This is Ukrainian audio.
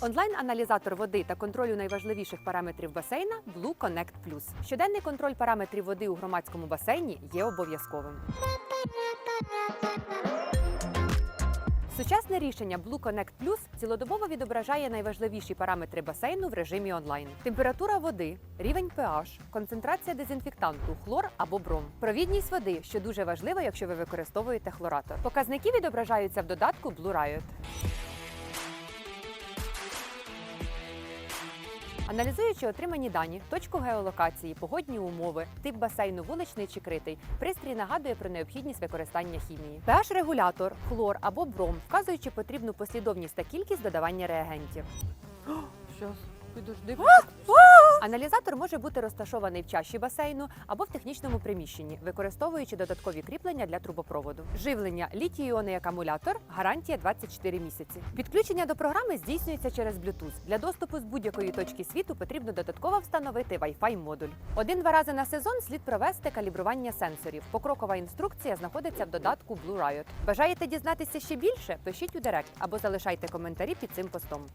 Онлайн-аналізатор води та контролю найважливіших параметрів басейна Blue Connect Plus. Щоденний контроль параметрів води у громадському басейні є обов'язковим. Сучасне рішення Blue Connect Plus цілодобово відображає найважливіші параметри басейну в режимі онлайн: температура води, рівень pH, концентрація дезінфектанту, хлор або бром, провідність води, що дуже важливо, якщо ви використовуєте хлоратор. Показники відображаються в додатку Blue Riot. Аналізуючи отримані дані, точку геолокації, погодні умови, тип басейну, вуличний чи критий, пристрій нагадує про необхідність використання хімії. pH-регулятор, хлор або бром, вказуючи потрібну послідовність та кількість додавання реагентів. Щас, підожди. Аналізатор може бути розташований в чаші басейну або в технічному приміщенні, використовуючи додаткові кріплення для трубопроводу. Живлення літій-іонний акумулятор, гарантія 24 місяці. Підключення до програми здійснюється через Bluetooth. Для доступу з будь-якої точки світу потрібно додатково встановити Wi-Fi модуль. Один-два рази на сезон слід провести калібрування сенсорів. Покрокова інструкція знаходиться в додатку Blue Riot. Бажаєте дізнатися ще більше? Пишіть у Директ або залишайте коментарі під цим постом.